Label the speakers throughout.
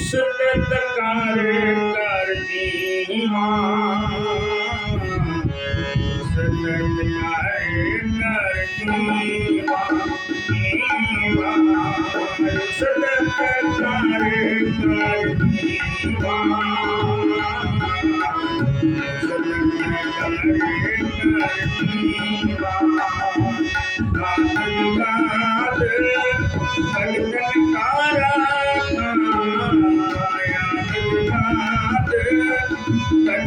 Speaker 1: ਉਸਲਤ ਕਰ ਕਰਦੀ ਮਾਂ ਉਸਲਤ ਕਰ ਕਰਦੀ ਮਾਂ ਉਸਲਤ ਕਰ ਕਰਦੀ ਕਾਬਲ ਮੇਰਾ ਵਟ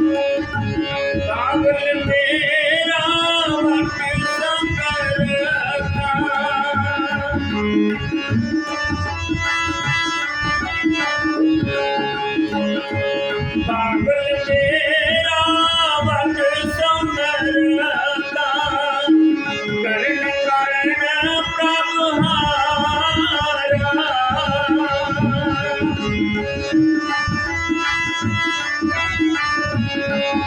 Speaker 1: Bye.